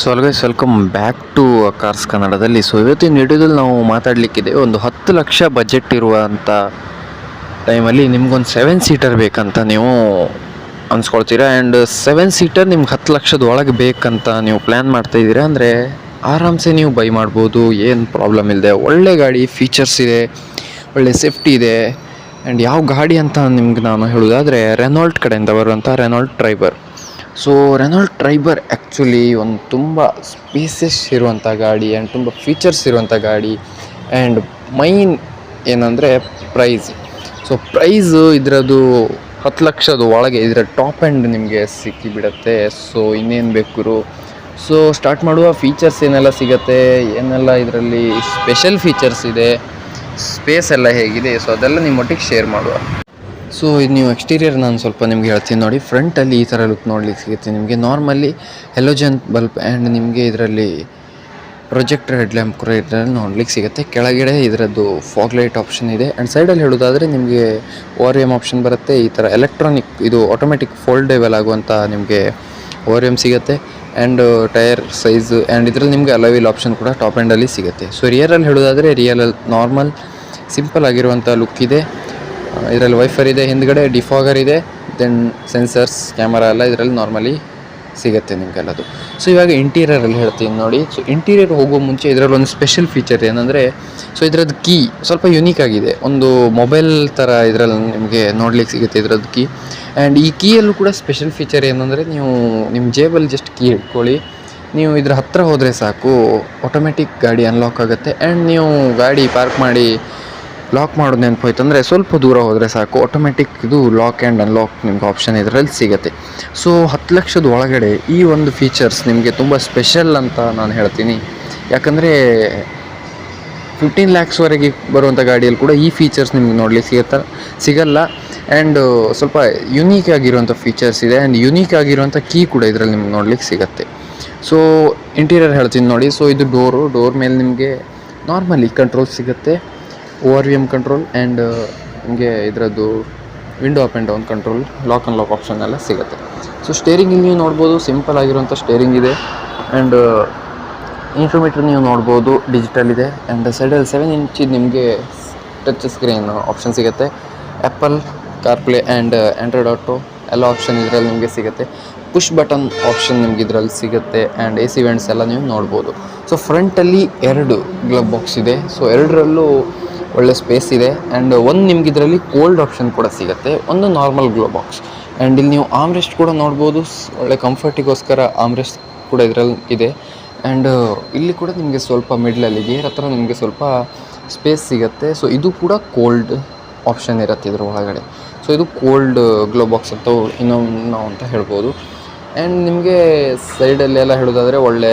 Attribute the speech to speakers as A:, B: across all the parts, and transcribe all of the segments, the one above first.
A: So all guys welcome back to cars ಕನ್ನಡದಲ್ಲಿ so ಇವತ್ತಿನ ವಿಡಿಯೋದಲ್ಲಿ ನಾವು ಮಾತಾಡಲಿಕ್ಕಿದೆ, ಒಂದು ಹತ್ತು ಲಕ್ಷ ಬಜೆಟ್ ಇರುವಂಥ ಟೈಮಲ್ಲಿ ನಿಮ್ಗೊಂದು ಸೆವೆನ್ ಸೀಟರ್ ಬೇಕಂತ ನೀವು ಅನ್ಸ್ಕೊಳ್ತೀರಾ? ಆ್ಯಂಡ್ ಸೆವೆನ್ ಸೀಟರ್ ನಿಮ್ಗೆ ಹತ್ತು ಲಕ್ಷದ ಒಳಗೆ ಬೇಕಂತ ನೀವು ಪ್ಲ್ಯಾನ್ ಮಾಡ್ತಾ ಇದ್ದೀರಾ? ಅಂದರೆ ಆರಾಮ್ಸೆ ನೀವು ಬೈ ಮಾಡ್ಬೋದು, ಏನು ಪ್ರಾಬ್ಲಮ್ ಇಲ್ಲದೆ ಒಳ್ಳೆ ಗಾಡಿ ಫೀಚರ್ಸ್ ಇದೆ, ಒಳ್ಳೆ ಸೇಫ್ಟಿ ಇದೆ. ಆ್ಯಂಡ್ ಯಾವ ಗಾಡಿ ಅಂತ ನಿಮ್ಗೆ ನಾನು ಹೇಳೋದಾದರೆ ರೆನಾಲ್ಟ್ ಕಡೆಯಿಂದ ಬರುವಂಥ Renault Triber so Renault Triber actually ಒಂದು ತುಂಬ ಸ್ಪೇಸಸ್ ಇರುವಂಥ ಗಾಡಿ ಆ್ಯಂಡ್ ತುಂಬ ಫೀಚರ್ಸ್ ಇರುವಂಥ ಗಾಡಿ ಆ್ಯಂಡ್ ಮೈನ್ ಏನಂದರೆ ಪ್ರೈಸ್ ಸೊ ಪ್ರೈಸು ಇದರದ್ದು ಹತ್ತು ಲಕ್ಷದ ಒಳಗೆ ಇದರ ಟಾಪ್ ಆ್ಯಂಡ್ ನಿಮಗೆ ಸಿಕ್ಕಿಬಿಡತ್ತೆ. ಸೊ ಇನ್ನೇನು ಬೇಕು ಸೊ ಸ್ಟಾರ್ಟ್ ಮಾಡುವ ಫೀಚರ್ಸ್ ಏನೆಲ್ಲ ಸಿಗತ್ತೆ? ಏನೆಲ್ಲ ಇದರಲ್ಲಿ ಸ್ಪೆಷಲ್ ಫೀಚರ್ಸ್ ಇದೆ? ಸ್ಪೇಸ್ ಎಲ್ಲ ಹೇಗಿದೆ? ಸೊ ಅದೆಲ್ಲ ನಿಮ್ಮೊಟ್ಟಿಗೆ ಶೇರ್ ಮಾಡುವ. ಸೊ ಇದು ನೀವು ಎಕ್ಸ್ಟೀರಿಯರ್ ನಾನು ಸ್ವಲ್ಪ ನಿಮ್ಗೆ ಹೇಳ್ತೀನಿ ನೋಡಿ. ಫ್ರಂಟಲ್ಲಿ ಈ ಥರ ಲುಕ್ ನೋಡ್ಲಿಕ್ಕೆ ಸಿಗುತ್ತೆ. ನಿಮಗೆ ನಾರ್ಮಲಿ ಹೆಲೋಜನ್ ಬಲ್ಬ್ ಆ್ಯಂಡ್ ನಿಮಗೆ ಇದರಲ್ಲಿ ಪ್ರೊಜೆಕ್ಟರ್ ಹೆಡ್ಲ್ಯಾಂಪ್ ಕೂಡ ಇದರಲ್ಲಿ ನೋಡ್ಲಿಕ್ಕೆ ಸಿಗುತ್ತೆ. ಕೆಳಗಡೆ ಇದರದ್ದು ಫಾಗ್ ಲೈಟ್ ಆಪ್ಷನ್ ಇದೆ. ಆ್ಯಂಡ್ ಸೈಡಲ್ಲಿ ಹೇಳೋದಾದರೆ ನಿಮಗೆ ಓರ್ ಆಪ್ಷನ್ ಬರುತ್ತೆ. ಈ ಥರ ಎಲೆಕ್ಟ್ರಾನಿಕ್ ಇದು ಆಟೋಮೆಟಿಕ್ ಫೋಲ್ಡೇಬಲ್ ಆಗುವಂಥ ನಿಮಗೆ ಓರ್ ಎಂ ಸಿಗುತ್ತೆ ಆ್ಯಂಡ್ ಟೈರ್ ಸೈಜು ಆ್ಯಂಡ್ ಇದರಲ್ಲಿ ನಿಮಗೆ ಅಲವಿಲ್ ಆಪ್ಷನ್ ಕೂಡ ಟಾಪ್ ಆ್ಯಂಡಲ್ಲಿ ಸಿಗುತ್ತೆ. ಸೊ ರಿಯರಲ್ಲಿ ಹೇಳೋದಾದರೆ ರಿಯಲಲ್ಲಿ ನಾರ್ಮಲ್ ಸಿಂಪಲ್ ಆಗಿರುವಂಥ ಲುಕ್ ಇದೆ. ಇದರಲ್ಲಿ ವೈಫರ್ ಇದೆ, ಹಿಂದ್ಗಡೆ ಡಿಫಾಗರ್ ಇದೆ ದೆನ್ ಸೆನ್ಸರ್ಸ್ ಕ್ಯಾಮರಾ ಎಲ್ಲ ಇದರಲ್ಲಿ ನಾರ್ಮಲಿ ಸಿಗುತ್ತೆ ನಿಮಗೆಲ್ಲದು. ಸೊ ಇವಾಗ ಇಂಟೀರಿಯರಲ್ಲಿ ಹೇಳ್ತೀನಿ ನೋಡಿ. ಸೊ ಇಂಟೀರಿಯರ್ ಹೋಗೋ ಮುಂಚೆ ಇದರಲ್ಲಿ ಒಂದು ಸ್ಪೆಷಲ್ ಫೀಚರ್ ಏನಂದರೆ ಸೊ ಇದರದ್ದು ಕೀ ಸ್ವಲ್ಪ ಯುನೀಕ್ ಆಗಿದೆ. ಒಂದು ಮೊಬೈಲ್ ಥರ ಇದರಲ್ಲಿ ನಿಮಗೆ ನೋಡ್ಲಿಕ್ಕೆ ಸಿಗುತ್ತೆ ಇದರದ್ದು ಕೀ ಆ್ಯಂಡ್ ಈ ಕೀಯಲ್ಲೂ ಕೂಡ ಸ್ಪೆಷಲ್ ಫೀಚರ್ ಏನಂದರೆ, ನೀವು ನಿಮ್ಮ ಜೇಬಲ್ಲಿ ಜಸ್ಟ್ ಕೀ ಇಟ್ಕೊಳ್ಳಿ. ನೀವು ಇದ್ರ ಹತ್ತಿರ ಹೋದರೆ ಸಾಕು ಆಟೋಮೆಟಿಕ್ ಗಾಡಿ ಅನ್ಲಾಕ್ ಆಗುತ್ತೆ. ಆ್ಯಂಡ್ ನೀವು ಗಾಡಿ ಪಾರ್ಕ್ ಮಾಡಿ ಲಾಕ್ ಮಾಡೋದು ನೆನಪೋಯ್ತು. ಅಂದರೆ ಸ್ವಲ್ಪ ದೂರ ಹೋದರೆ ಸಾಕು. ಆಟೋಮೆಟಿಕ್ ಇದು ಲಾಕ್ ಆ್ಯಂಡ್ ಅನ್ಲಾಕ್ ನಿಮ್ಗೆ ಆಪ್ಷನ್ ಇದರಲ್ಲಿ ಸಿಗುತ್ತೆ. ಸೊ ಹತ್ತು ಲಕ್ಷದ ಒಳಗಡೆ ಈ ಒಂದು ಫೀಚರ್ಸ್ ನಿಮಗೆ ತುಂಬ ಸ್ಪೆಷಲ್ ಅಂತ ನಾನು ಹೇಳ್ತೀನಿ. ಯಾಕಂದರೆ ಫಿಫ್ಟೀನ್ ಲ್ಯಾಕ್ಸ್ವರೆಗೆ ಬರುವಂಥ ಗಾಡಿಯಲ್ಲಿ ಕೂಡ ಈ ಫೀಚರ್ಸ್ ನಿಮ್ಗೆ ನೋಡಲಿ ಸಿಗತ್ತ, ಸಿಗಲ್ಲ. ಆ್ಯಂಡ್ ಸ್ವಲ್ಪ ಯುನೀಕ್ ಆಗಿರುವಂಥ ಫೀಚರ್ಸ್ ಇದೆ. ಆ್ಯಂಡ್ ಯುನೀಕ್ ಆಗಿರುವಂಥ ಕೀ ಕೂಡ ಇದರಲ್ಲಿ ನಿಮ್ಗೆ ನೋಡ್ಲಿಕ್ಕೆ ಸಿಗುತ್ತೆ. ಸೊ ಇಂಟೀರಿಯರ್ ಹೇಳ್ತೀನಿ ನೋಡಿ. ಸೊ ಇದು ಡೋರು ಡೋರ್ ಮೇಲೆ ನಿಮಗೆ ನಾರ್ಮಲಿ ಕಂಟ್ರೋಲ್ ಸಿಗುತ್ತೆ. ORVM control and ನಿಮಗೆ ಇದರದ್ದು window up and down control lock and lock option ಎಲ್ಲ ಸಿಗುತ್ತೆ. ಸೊ ಸ್ಟೇರಿಂಗ್ ಇಲ್ಲಿ ನೀವು ನೋಡ್ಬೋದು ಸಿಂಪಲ್ ಆಗಿರುವಂಥ ಸ್ಟೇರಿಂಗ್ ಇದೆ. ಆ್ಯಂಡ್ ಇನ್ಫರ್ಮೇಟ್ರ್ ನೀವು ನೋಡ್ಬೋದು ಡಿಜಿಟಲ್ ಇದೆ. ಆ್ಯಂಡ್ ಸೈಡಲ್ಲಿ ಸೆವೆನ್ ಇಂಚಿದು ನಿಮಗೆ ಟಚ್ ಸ್ಕ್ರೀನ್ ಆಪ್ಷನ್ ಸಿಗುತ್ತೆ. Apple CarPlay and Android Auto ಎಲ್ಲ ಆಪ್ಷನ್ ಇದರಲ್ಲಿ ನಿಮಗೆ ಸಿಗುತ್ತೆ. ಪುಷ್ ಬಟನ್ ಆಪ್ಷನ್ ನಿಮ್ಗೆ ಇದರಲ್ಲಿ ಸಿಗುತ್ತೆ. ಆ್ಯಂಡ್ ಎ ಸಿ ವೆಂಟ್ಸ್ ಎಲ್ಲ ನೀವು ನೋಡ್ಬೋದು. ಸೊ ಫ್ರಂಟಲ್ಲಿ ಎರಡು ಗ್ಲಬ್ ಬಾಕ್ಸ್ ಇದೆ. ಸೊ ಎರಡರಲ್ಲೂ ಒಳ್ಳೆ ಸ್ಪೇಸ್ ಇದೆ. ಆ್ಯಂಡ್ ಒಂದು ನಿಮ್ಗೆ ಇದರಲ್ಲಿ ಕೋಲ್ಡ್ ಆಪ್ಷನ್ ಕೂಡ ಸಿಗುತ್ತೆ. ಒಂದು ನಾರ್ಮಲ್ ಗ್ಲೋ ಬಾಕ್ಸ್ ಆ್ಯಂಡ್ ಇಲ್ಲಿ ನೀವು ಆಮ್ರೆಸ್ಟ್ ಕೂಡ ನೋಡ್ಬೋದು. ಒಳ್ಳೆ ಕಂಫರ್ಟಿಗೋಸ್ಕರ ಆಮ್ರೆಸ್ಟ್ ಕೂಡ ಇದರಲ್ಲಿ ಇದೆ. ಆ್ಯಂಡ್ ಇಲ್ಲಿ ಕೂಡ ನಿಮಗೆ ಸ್ವಲ್ಪ ಮಿಡ್ಲಲ್ಲಿ ಗೇರ್ ಹತ್ರ ನಿಮಗೆ ಸ್ವಲ್ಪ ಸ್ಪೇಸ್ ಸಿಗುತ್ತೆ. ಸೊ ಇದು ಕೂಡ ಕೋಲ್ಡ್ ಆಪ್ಷನ್ ಇರುತ್ತೆ ಇದ್ರ ಒಳಗಡೆ. ಸೊ ಇದು ಕೋಲ್ಡ್ ಗ್ಲೋ ಬಾಕ್ಸ್ ಅಂತ ಇನ್ನೊಂದು ಅಂತ ಹೇಳ್ಬೋದು. ಆ್ಯಂಡ್ ನಿಮಗೆ ಸೈಡಲ್ಲೆಲ್ಲ ಹೇಳೋದಾದರೆ ಒಳ್ಳೆ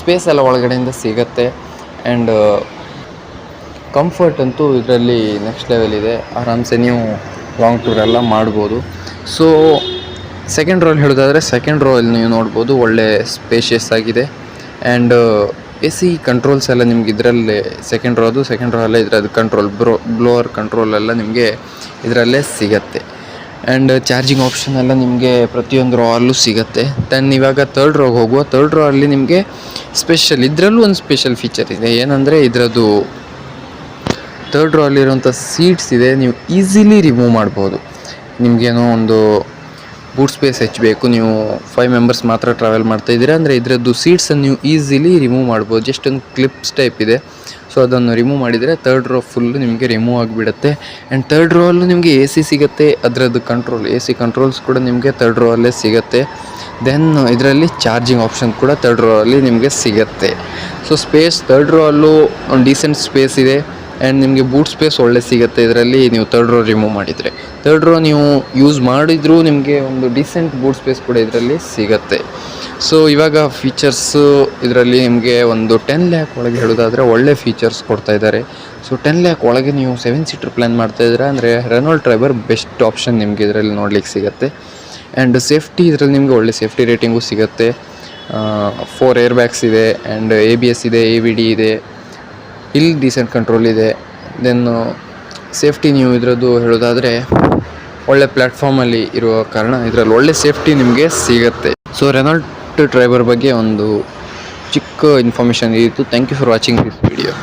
A: ಸ್ಪೇಸ್ ಎಲ್ಲ ಒಳಗಡೆಯಿಂದ ಸಿಗುತ್ತೆ. ಆ್ಯಂಡ್ ಕಂಫರ್ಟ್ ಅಂತೂ ಇದರಲ್ಲಿ ನೆಕ್ಸ್ಟ್ ಲೆವೆಲ್ ಇದೆ. ಆರಾಮ್ಸೆ ನೀವು ಲಾಂಗ್ ಟೂರ್ ಎಲ್ಲ ಮಾಡ್ಬೋದು. ಸೊ ಸೆಕೆಂಡ್ ರೋಲ್ ಹೇಳೋದಾದರೆ ಸೆಕೆಂಡ್ ರೋಲ್ ನೀವು ನೋಡ್ಬೋದು ಒಳ್ಳೆ ಸ್ಪೇಷಿಯಸ್ ಆಗಿದೆ. ಆ್ಯಂಡ್ ಎ ಸಿ ಕಂಟ್ರೋಲ್ಸ್ ಎಲ್ಲ ನಿಮ್ಗೆ ಇದರಲ್ಲೇ ಸೆಕೆಂಡ್ ರೋದು ಸೆಕೆಂಡ್ ರೋ ಎಲ್ಲ ಇದರದ್ದು ಕಂಟ್ರೋಲ್ ಬ್ರೋ ಬ್ಲೋವರ್ ಕಂಟ್ರೋಲ್ ಎಲ್ಲ ನಿಮಗೆ ಇದರಲ್ಲೇ ಸಿಗತ್ತೆ. ಆ್ಯಂಡ್ ಚಾರ್ಜಿಂಗ್ ಆಪ್ಷನ್ ಎಲ್ಲ ನಿಮಗೆ ಪ್ರತಿಯೊಂದು ರೋ ಅಲ್ಲೂ ಸಿಗುತ್ತೆ. ದೆನ್ ಇವಾಗ ತರ್ಡ್ ರೋಗೆ ಹೋಗುವ ತರ್ಡ್ ರೋ ಅಲ್ಲಿ ನಿಮಗೆ ಸ್ಪೆಷಲ್ ಇದರಲ್ಲೂ ಒಂದು ಸ್ಪೆಷಲ್ ಫೀಚರ್ ಇದೆ. ಏನಂದರೆ ಇದರದ್ದು ತರ್ಡ್ ರೋ ಅಲ್ಲಿರುವಂಥ ಸೀಟ್ಸ್ ಇದೆ, ನೀವು ಈಸಿಲಿ ರಿಮೂವ್ ಮಾಡ್ಬೋದು. ನಿಮಗೇನೋ ಒಂದು ಬೂಟ್ ಸ್ಪೇಸ್ ಹೆಚ್ಚಬೇಕು ನೀವು ಫೈವ್ ಮೆಂಬರ್ಸ್ ಮಾತ್ರ ಟ್ರಾವೆಲ್ ಮಾಡ್ತಾ ಇದ್ದೀರಾ, ಅಂದರೆ ಇದರದ್ದು ಸೀಟ್ಸನ್ನು ನೀವು ಈಸಿಲಿ ರಿಮೂವ್ ಮಾಡ್ಬೋದು. ಜಸ್ಟ್ ಒಂದು ಕ್ಲಿಪ್ಸ್ ಟೈಪ್ ಇದೆ. ಸೊ ಅದನ್ನು ರಿಮೂವ್ ಮಾಡಿದರೆ ಥರ್ಡ್ ರೋ ಫುಲ್ಲು ನಿಮಗೆ ರಿಮೂವ್ ಆಗಿಬಿಡುತ್ತೆ. ಆ್ಯಂಡ್ ತರ್ಡ್ ರೋ ಅಲ್ಲೂ ನಿಮಗೆ ಎ ಸಿ ಸಿಗುತ್ತೆ. ಅದರದ್ದು ಕಂಟ್ರೋಲ್ ಎ ಸಿ ಕಂಟ್ರೋಲ್ಸ್ ಕೂಡ ನಿಮಗೆ ಥರ್ಡ್ ರೋ ಅಲ್ಲೇ ಸಿಗುತ್ತೆ. ದೆನ್ ಇದರಲ್ಲಿ ಚಾರ್ಜಿಂಗ್ ಆಪ್ಷನ್ ಕೂಡ ಥರ್ಡ್ ರೋ ಅಲ್ಲಿ ನಿಮಗೆ ಸಿಗುತ್ತೆ. ಸೊ ಸ್ಪೇಸ್ ಥರ್ಡ್ ರೋ ಅಲ್ಲೂ ಒಂದು ಡೀಸೆಂಟ್ ಸ್ಪೇಸ್ ಇದೆ. ಆ್ಯಂಡ್ ನಿಮಗೆ ಬೂಟ್ ಸ್ಪೇಸ್ ಒಳ್ಳೆ ಸಿಗುತ್ತೆ. ಇದರಲ್ಲಿ ನೀವು ತರ್ಡ್ ರೋ ರಿಮೂವ್ ಮಾಡಿದರೆ. ತರ್ಡ್ ರೋ ನೀವು ಯೂಸ್ ಮಾಡಿದರೂ ನಿಮಗೆ ಒಂದು ಡಿಸೆಂಟ್ ಬೂಟ್ ಸ್ಪೇಸ್ ಕೂಡ ಇದರಲ್ಲಿ ಸಿಗುತ್ತೆ. ಸೊ ಇವಾಗ ಫೀಚರ್ಸು ಇದರಲ್ಲಿ ನಿಮಗೆ ಒಂದು ಟೆನ್ ಲ್ಯಾಕ್ ಒಳಗೆ ಹೇಳೋದಾದರೆ ಒಳ್ಳೆ ಫೀಚರ್ಸ್ ಕೊಡ್ತಾ ಇದ್ದಾರೆ. ಸೊ ಟೆನ್ ಲ್ಯಾಕ್ ಒಳಗೆ ನೀವು ಸೆವೆನ್ ಸೀಟರ್ ಪ್ಲ್ಯಾನ್ ಮಾಡ್ತಾ ಇದ್ದೀರಾ ಅಂದರೆ ರೆನಾಲ್ಡ್ ಡ್ರೈವರ್ ಬೆಸ್ಟ್ ಆಪ್ಷನ್ ನಿಮಗೆ ಇದರಲ್ಲಿ ನೋಡ್ಲಿಕ್ಕೆ ಸಿಗುತ್ತೆ. ಆ್ಯಂಡ್ ಸೇಫ್ಟಿ ಇದರಲ್ಲಿ ನಿಮಗೆ ಒಳ್ಳೆ ಸೇಫ್ಟಿ ರೇಟಿಂಗು ಸಿಗುತ್ತೆ. ಫೋರ್ ಏರ್ ಬ್ಯಾಗ್ಸ್ ಇದೆ ಆ್ಯಂಡ್ ಎ ಬಿ ಎಸ್ ಇದೆ ಎ ವಿ ಡಿ ಇದೆ. ಇಲ್ಲಿ ಡೀಸೆಂಟ್ ಕಂಟ್ರೋಲ್ ಇದೆ. ದೆನ್ನು ಸೇಫ್ಟಿ ನೀವು ಇದರದ್ದು ಹೇಳೋದಾದರೆ, ಒಳ್ಳೆ ಪ್ಲ್ಯಾಟ್ಫಾರ್ಮಲ್ಲಿ ಇರುವ ಕಾರಣ ಇದರಲ್ಲಿ ಒಳ್ಳೆ ಸೇಫ್ಟಿ ನಿಮಗೆ ಸಿಗುತ್ತೆ. ಸೊ ರೆನಾಲ್ಟ್ ಡ್ರೈವರ್ ಬಗ್ಗೆ ಒಂದು ಚಿಕ್ಕ ಇನ್ಫಾರ್ಮೇಷನ್ ಇತ್ತು. Thank you for watching this video